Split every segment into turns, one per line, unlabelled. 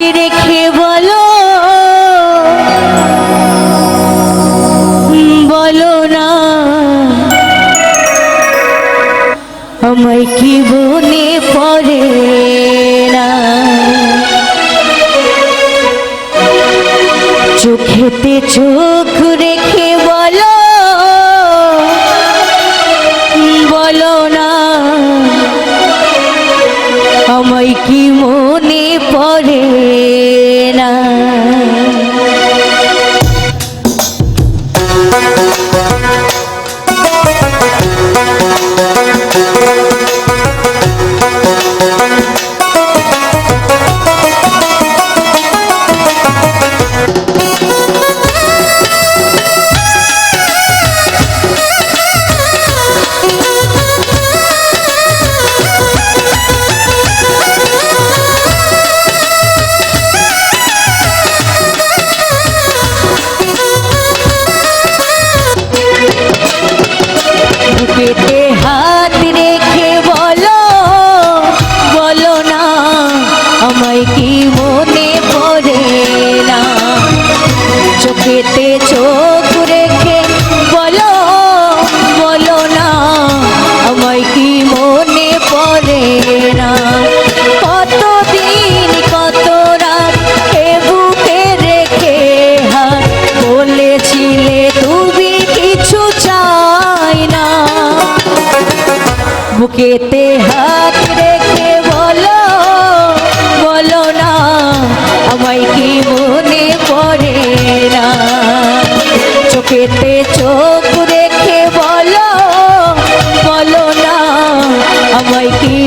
রেখে বলো বলো না। আমায় কি বনে পড়ে না? চোখেতে চোখ রেখে বলো বলো না। আমায় কি মনে পড়ে। কি মনে পড়ে না? চোখেতে চোখ রেখে বলো বলো না, আমায় কি মনে পড়ে না? কতদিন, কত রাত এ বুকে রেখে হাত বলেছিলে তুমি কিছু চাই না। বুকেতে হাত রেখে চোখেতে চোখ রেখে বলো বলো না আমায় কি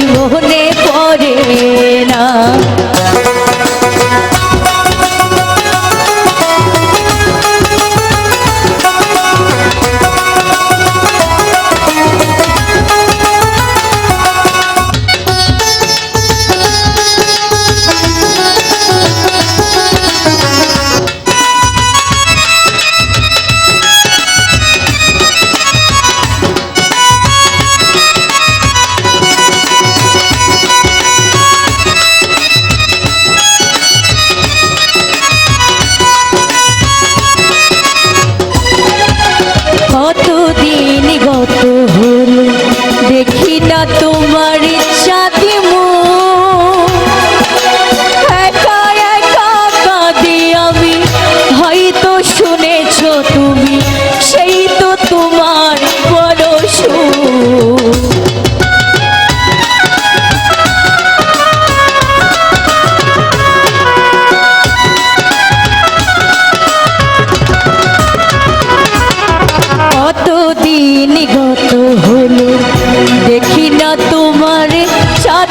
কতদিন গত হলো? দেখি না তোমার সাথে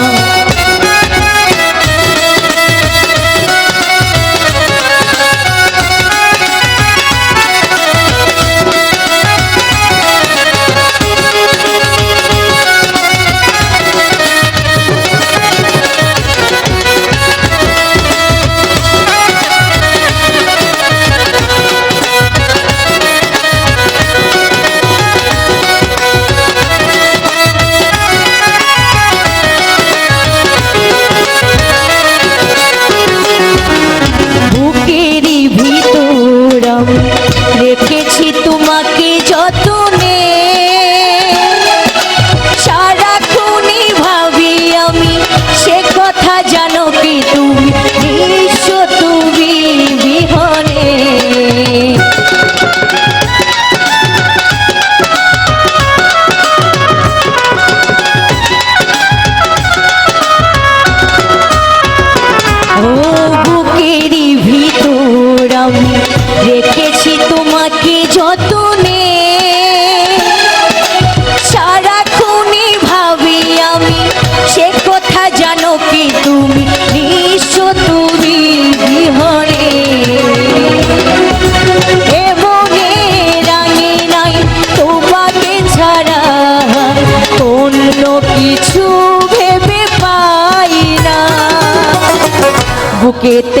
রেখেছি তোমাকে যতনে। সারাক্ষণই ভাবি আমি সে কথা জানো কি তুমি? তুমি বিহনে। ও যতনে সারাক্ষণই ভাবি আমি, সে কথা জানো কি তুমি? বিহরে এবং রাঙে নাই, তোমাকে ছাড়া অন্য কিছু ভেবে পাই না। বুকেতে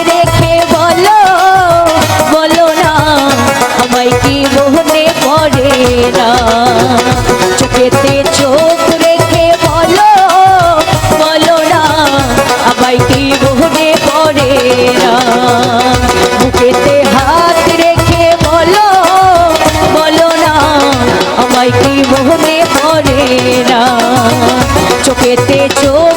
করে হাত রেখে বলো বলো না পড়ে না চোখেতে চোখ